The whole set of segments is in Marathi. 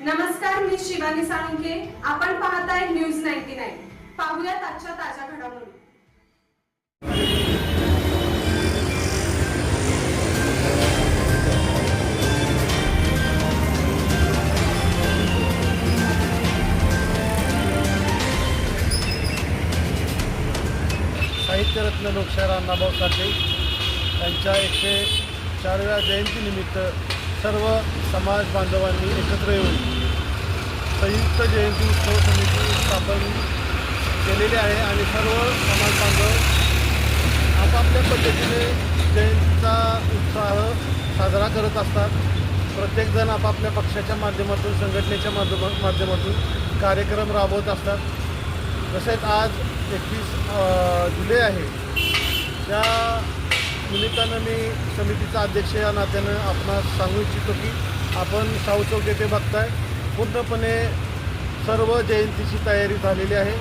नमस्कार मी शिवानी साळुंके आपण पाहताय न्यूज नाईन्टी नाईन. पाहूयात आजच्या ताज्या घडामोडी. साहित्यरत्न लोकशाहीर अण्णाभाऊ साठे यांच्या एकशे चारव्या जयंतीनिमित्त सर्व समाज बांधवांनी एकत्र येऊन संयुक्त जयंती उत्सव समिती स्थापन केलेली आहे आणि सर्व समाज बांधव आपापल्या पद्धतीने जयंतीचा उत्साह साजरा करत असतात. प्रत्येकजण आपापल्या पक्षाच्या माध्यमातून संघटनेच्या माध्यमा माध्यमातून कार्यक्रम राबवत असतात. तसेच आज एकवीस जुलै आहे. त्या निमित्तानं मी समितीचा अध्यक्ष या नात्यानं आपणास सांगू इच्छितो की आपण शाहू चौक येथे बघताय. पूर्णपणे सर्व जयंतीची तयारी झालेली आहे.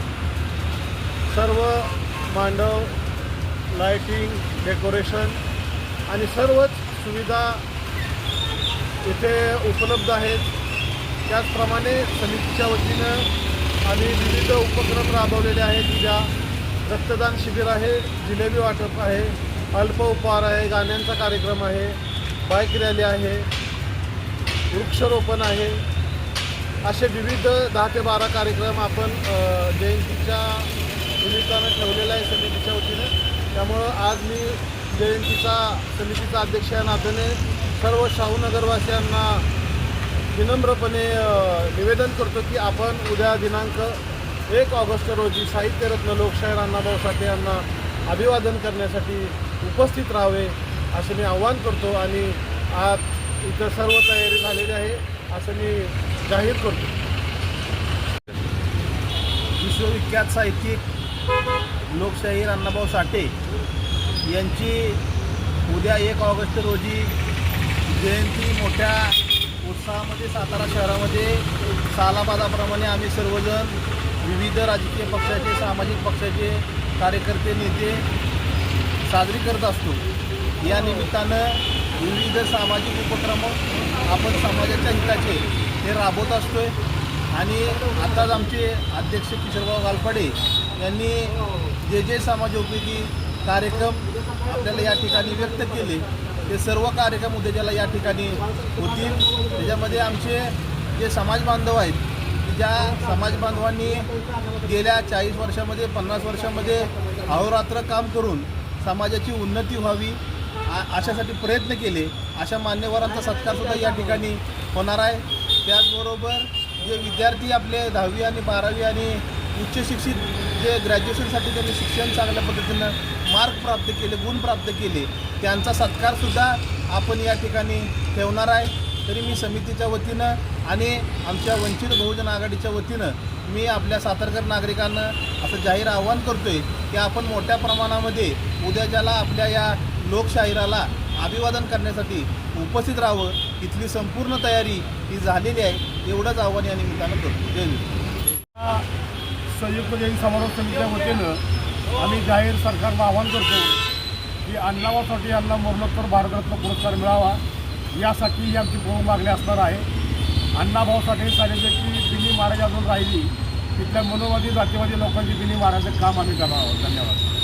सर्व मांडव लायटिंग डेकोरेशन आणि सर्वच सुविधा इथे उपलब्ध आहेत. त्याचप्रमाणे समितीच्या वतीनं आम्ही विविध उपक्रम राबवलेले आहेत. ज्या रक्तदान शिबिर आहे जिलेबी वाटप आहे. अल्प उपहार आहे गाण्यांचा कार्यक्रम आहे बाईक रॅली आहे वृक्षरोपण आहे. असे विविध दहा ते बारा कार्यक्रम आपण जयंतीच्या निमित्तानं ठेवलेला आहे समितीच्या वतीने. त्यामुळं आज मी जयंतीचा समितीचा अध्यक्ष या नात्याने सर्व शाहूनगरवासियांना विनम्रपणे निवेदन करतो की आपण उद्या दिनांक एक ऑगस्ट रोजी साहित्यरत्न लोकशाहीर अण्णाभाऊ साठे यांना अभिवादन करण्यासाठी उपस्थित राहावे असे मी आव्हान करतो आणि आज इथं सर्व तयारी झालेली आहे असं मी जाहीर करतो. विश्वविख्यात साहित्यिक लोकशाहीर अण्णाभाऊ साठे यांची उद्या एक ऑगस्ट रोजी जयंती मोठ्या उत्साहामध्ये सातारा शहरामध्ये सालाबादाप्रमाणे आम्ही सर्वजण विविध राजकीय पक्षाचे सामाजिक पक्षाचे कार्यकर्ते नेते साजरी करत असतो. या निमित्तानं विविध सामाजिक उपक्रम आपण समाजाच्या हिताचे हे राबवत असतोय. आणि आताच आमचे अध्यक्ष किशोरभाऊ गालपाडे यांनी जे जे समाजोपयोगी कार्यक्रम आपल्याला या ठिकाणी व्यक्त केले ते सर्व कार्यक्रम उद्याच्याला या ठिकाणी होतील. त्याच्यामध्ये आमचे जे समाज बांधव आहेत की ज्या समाज बांधवांनी गेल्या चाळीस वर्षामध्ये पन्नास वर्षामध्ये अहोरात्र काम करून समाजाची उन्नती व्हावी आ- अशासाठी प्रयत्न केले. अशा मान्यवरांचा सत्कारसुद्धा या ठिकाणी होणार आहे. त्याचबरोबर जे विद्यार्थी आपले दहावी आणि बारावी आणि उच्च शिक्षित जे ग्रॅज्युएशनसाठी त्यांनी शिक्षण चांगल्या पद्धतीनं मार्क प्राप्त केले गुण प्राप्त केले त्यांचा सत्कारसुद्धा आपण या ठिकाणी ठेवणार आहे. तरी मी समितीच्या वतीनं आणि आमच्या वंचित बहुजन आघाडीच्या वतीनं मी आपल्या सातारकर नागरिकांना असं जाहीर आव्हान आहे की आपण मोठ्या प्रमाणामध्ये उद्या ज्याला आपल्या या लोकशाहिराला अभिवादन करण्यासाठी उपस्थित राहावं इथली संपूर्ण तयारी ही झालेली आहे एवढंच आव्हान या निमित्तानं करतो. जय संयुक्त जैन समारोह समितीच्या वतीनं आम्ही जाहीर सरकारला आवाहन करतो की अण्णावासाठी यांना मरणोत्तर भारतरत्न पुरस्कार मिळावा यासाठी ही आमची प्रमुख मागणी असणार आहे. अण्णाभाऊ साठे सांगितले की दिल्ली महाराज अजून राहिली. तिथल्या मनोवादी जातीवादी लोकांची दिल्ली महाराजाचं काम आम्ही करणार आहोत धन्यवाद.